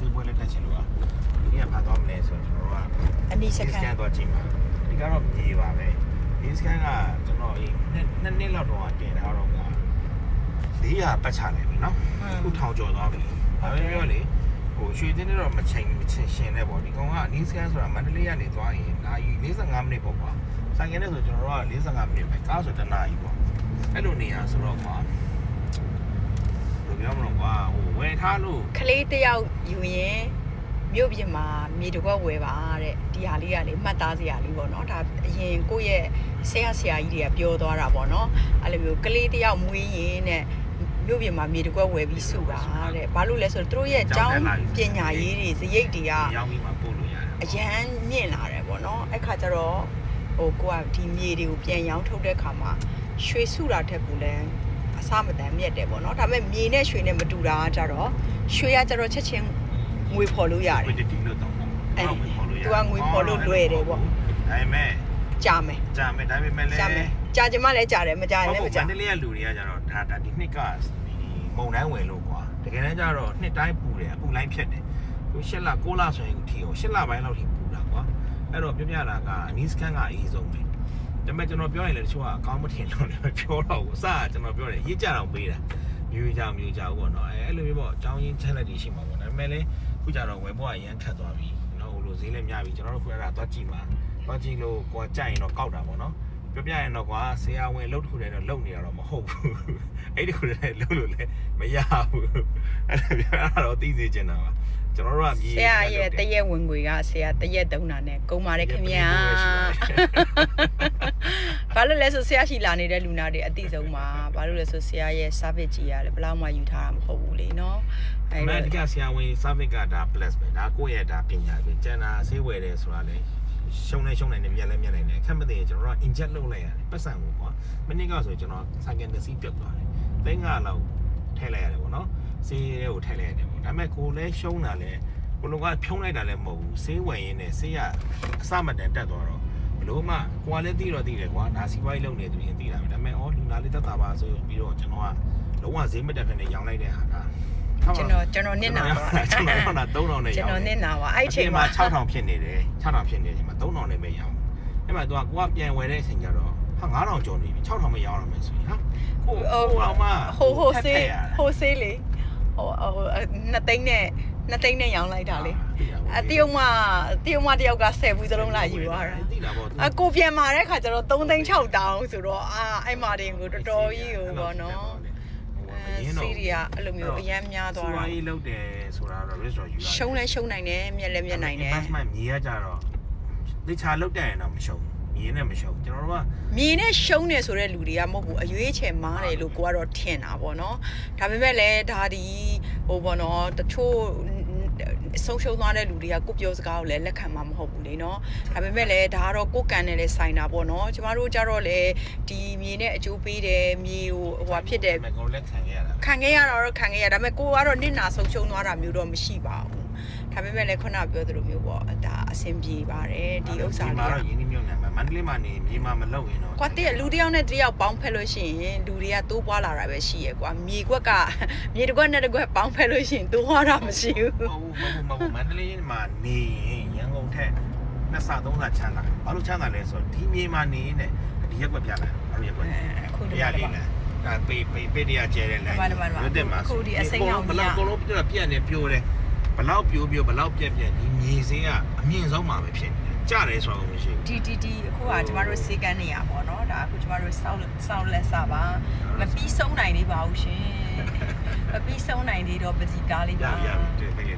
ဆေးပွဲလည်းတက်ချင်လို့อ่ะဒီနေ့ကဖာသွားမလဲဆိုတော့ကျွန်တော်တို့ကအနီးစကန်သွားကြည့်မှာဒီကတော့မြေပါပဲဒီစကန်ကကျွန်တော်အေးနှစ်နှစ်လောက်တော့တင်ထားတော့က400ပတ်ချနိုင်ပြီเนาะအခုထောင်ကျော်သွားပြီဒါပေမဲ့လေဟိုရွှေတင်းတော့မချိန်မချင်းရှင်နဲ့ပေါ့ဒီကောင်ကအနီးစကန်ဆိုတာမန္တလေးကနေသွားရင်နာရီ45မိနစ်ပေါ့ကွာဆိုင်ကနေဆိုကျွန်တော်တို့က45မိနစ်ပဲကားဆိုတနာရီပေါ့အဲ့လိုနေရဆိုတော့ကွာ ပြောမလို့ကွာဟိုဝယ်ထားလို့ကလေးတစ်ယောက်ယူရင်မြို့ပြင်မှာမြေတစ်ခွက်ဝယ်ပါတဲ့ဒီဟာလေးကလေမှတ်သားစရာလေးပေါ့နော်ဒါအရင်ကိုယ့်ရဲ့ဆရာဆရာကြီးတွေကပြောသွားတာပေါ့နော်အဲ့လိုမျိုးကလေးတစ်ယောက်မွေးရင်တဲ့မြို့ပြင်မှာမြေတစ်ခွက်ဝယ်ပြီးစုတာတဲ့ဘာလို့လဲဆိုတော့သူတို့ရဲ့အကြောင်းပညာရေးတွေစရိတ်တွေကရောက်ပြီးမှပို့လို့ရတယ်အရန်မြင့်လာတယ်ပေါ့နော်အဲ့ခါကျတော့ဟိုကိုကဒီမြေတွေကိုပြန်ရောင်းထုတ်တဲ့ခါမှာရွှေစုတာထက်ကိုလည်း အစမတန်မြက်တယ်ပေါ့နော်ဒါပေမဲ့မြေနဲ့ရွှေနဲ့မတူတာကကြတော့ရွှေကကြတော့ချက်ချင်းငွေဖော်လို့ရတယ်ဝေတတီလို့တောင်းတာအဲ့ငွေဖော်လို့ရသူကငွေဖော်လို့လွယ်တယ်ပေါ့ဒါပေမဲ့ကြာမယ်ကြာမယ်ဒါပေမဲ့လည်းကြာမယ်ကြာချင်မှလည်းကြာတယ်မကြာရင်လည်းမမကြာန္တလေးကလူတွေကကြတော့ဒါဒါဒီနှစ်ကဒီမုံတိုင်းဝင်လို့ကွာတကယ်တမ်းကျတော့နှစ်တိုင်းပူတယ်အပူလိုင်းဖြတ်တယ်သူ၈လ9လဆိုရင်ထီအောင်၈လပိုင်းလောက်ထိပူတာကွာအဲ့တော့ပြပြတာကအနီးစကန်ကအအေးဆုံးပဲ ဒါပေမဲ့ကျွန်တော်ပြောရင်လည်းတချို့ကအကောင်းမထင်တော့လည်းပြောတော့ဘူးအစကကျွန်တော်ပြောတယ်ရေးကြတော့ပေးတာမျိုးကြမျိုးကြဘူးပေါ့နော်အဲအဲ့လိုမျိုးပေါ့အကြောင်းရင်းချက်လက်တွေရှိမှာပေါ့ဒါပေမဲ့လည်းခုကြတော့ဝယ်ဖို့ကရမ်းခတ်သွားပြီနော်ဟိုလိုဈေးလည်းများပြီကျွန်တော်တို့ခုနကသွားကြည့်မှာသွားကြည့်လို့ကိုကကြိုက်ရင်တော့ကောက်တာပေါ့နော်ပြပြရင်တော့ကွာဆရာဝန်လှုပ်တစ်ခုတည်းတော့လှုပ်နေရတော့မဟုတ်ဘူးအဲ့ဒီခုတည်းလှုပ်လို့လည်းမရဘူးအဲ့ဒါပြတော့သိစေချင်တာပါ ကျွန်တော်တို့ကမြေဆရာရဲ့တရက်ဝင်ငွေကဆရာတရက်သုံးတာနဲ့ကုန်ပါတယ်ခင်ဗျာဘာလို့လဲဆိုဆရာရှိလာနေတဲ့လူနာတွေအတိဆုံးပါဘာလို့လဲဆိုဆရာရဲ့ service ကြီးရတယ်ဘယ်လောက်မှယူထားတာမဟုတ်ဘူးလေနော်အဲ့အဲ့ဒီတော့ကဆရာဝန် service ကဒါ plus ပဲဒါကိုယ့်ရဲ့ဒါပညာပဲကျန်တာဆေးဝယ်တယ်ဆိုတာလေရှုံနေရှုံနိုင်တယ်မြက်လဲမြက်နိုင်တယ်အခက်မသိရင်ကျွန်တော်တို့က inject လုပ်လိုက်ရတယ်ပတ်စံကိုကွာမနစ်ကဆိုကျွန်တော်ဆိုင်ကယ်တစ်စီးပြုတ်သွားတယ်သိန်းကလောက်ထည့်လိုက်ရတယ် ပေါ့နော်ဆေးရဲကိုထည့်လိုက်ရတယ်ပေါ့ဒါပေမဲ့ကိုယ်လည်းရှုံးတာလည်းဘလုံးကဖြုံးလိုက်တာလည်းမဟုတ်ဘူးဆေးဝယ်ရင်းနဲ့ဆေးရအစမတန်တက်သွားတော့ဘလို့မှကိုယ်ကလည်းသိတော့သိတယ်ကွာဒါစီးပွားရေးလုပ်နေသူရင်သိတာပဲဒါပေမဲ့အော်လူနာလေးတက်တာပါဆိုပြီးတော့ကျွန်တော်ကလုံးဝဈေးမတက်ဖ ೇನೆ ရောင်းလိုက်တဲ့ဟာကကျွန်တော်ကျွန်တော်နစ်နာပါကျွန်တော်တော့3000နဲ့ကျွန်ရောင်းတော်နစ်နာပါအဲ့အချိန်မှာမှာ6000ဖြစ်နေတယ်6000ဖြစ်နေတယ်ဒီမှာ3000နဲ့ပဲရောင်းအဲ့မှာသူကကိုကပြန်ဝယ်တဲ့အချိန်ကျတော့ဟာ9000ကျော်နေပြီ6000မရောင်းရမယ်ဆိုရင်ဟာကိုကိုအောင်မဟိုဟိုဆေးဟိုဆေးလေ ဟိုဟိုနှစ်သိန်းနဲ့နှစ်သိန်းနဲ့ရောင်းလိုက်တာလေအတယုံမတယုံမတယောက်က10ဘူးစလုံးလာယူသွားတာသိတာပေါ့အကိုပြန်มาတဲ့ခါကျတော့3သိန်း6တောင်းဆိုတော့အာအဲ့မာတင်ကိုတော်တော်ကြီးကိုပေါ့နော်အဲစီးရီယာအဲ့လိုမျိုးအရန်များသွားတာစီးပွားရေးလုပ်တယ်ဆိုတာတော့ risk တော့ယူရတယ်ရှုံးလဲရှုံးနိုင်တယ်မြက်လဲမြက်နိုင်တယ် investment မြေရကြတော့တခြားလုပ်တယ်ရင်တော့မရှုံး မြေနဲ့မရှုံးကျွန်တော်တို့ကမြေနဲ့ရှုံးနေဆိုတဲ့လူတွေကမဟုတ်ဘူးအရွေးချယ်မားတယ်လို့ကိုကတော့ထင်တာပေါ့နော်ဒါပေမဲ့လည်းဒါဒီဟိုပေါ့နော်တချို့ဆုံးရှုံးသွားတဲ့လူတွေကကိုပြောစကားကိုလည်းလက်ခံမှာမဟုတ်ဘူးလေနော်ဒါပေမဲ့လည်းဒါကတော့ကိုကန်နဲ့လည်းဆိုင်တာပေါ့နော်ကျမတို့ကြတော့လေဒီမြေနဲ့အကျိုးပေးတယ်မြေဟိုဟိုဟာဖြစ်တယ်မကောလက်ခံခဲ့ရတာခံခဲ့ရတာတော့ခံခဲ့ရဒါပေမဲ့ကိုကတော့နစ်နာဆုံးရှုံးသွားတာမျိုးတော့မရှိပါဘူးဒါပေမဲ့လည်းခုနပြောသလိုမျိုးပေါ့ဒါအဆင်ပြေပါတယ်ဒီဥစ္စာမှာလေးတော့ကရင်း နှီးမြှုပ်နှံမှာမန္တလေးမှာနေမြေမှာမလုပ်ရင်တော့ကွာတည့်လူတစ်ယောက်နဲ့တစ်ယောက်ပေါင်းဖက်လို့ရှိရင်လူတွေကတိုးပွားလာတာပဲရှိရယ်ကွာမြေကွက်ကမြေတစ်ကွက်နဲ့တစ်ကွက်ပေါင်းဖက်လို့ရှိရင်တိုးပွားတာမရှိဘူးမဟုတ်ဘူးမဟုတ်ဘူးမဟုတ်ဘူးမန္တလေးမှာနေရင်ရန်ကုန်ထက်နှစ်ဆသုံးဆချမ်းသာတယ်ဘာလို့ချမ်းသာလဲဆိုတော့ဒီမြေမှာနေနေဒီရက်ွက်ပြလိုက်ဘာလို့ရက်ွက်အခုပြဒီရမှာလေးလားဒါပေပေပေတရားကျဲတဲ့လမ်းဒီမှာဒီမှာဒီမှာတက်မှာအခုဒီအစိမ်းရောင်ကြီးဘလောက်ကကိုလုံးပြပြက်နေပြိုးတယ်ဘလောက်ပြိုးပြိုးဘလောက်ပြက်ပြက်ဒီမြေစင်းကအမြင့်ဆုံးမှာပဲဖြစ်နေတယ် ကြတယ်ဆိုတော့မရှိဘူး ဒီဒီဒီအခုကကျမတို့စေကန်းနေရပါတော့ဒါအခုကျမတို့စောက်စောက်လက်စားပါမပြီးဆုံးနိုင်သေးပါဘူးရှင်မပြီးဆုံးနိုင်သေးတော့ပစီကားလေးရပါရတယ်ပဲလေ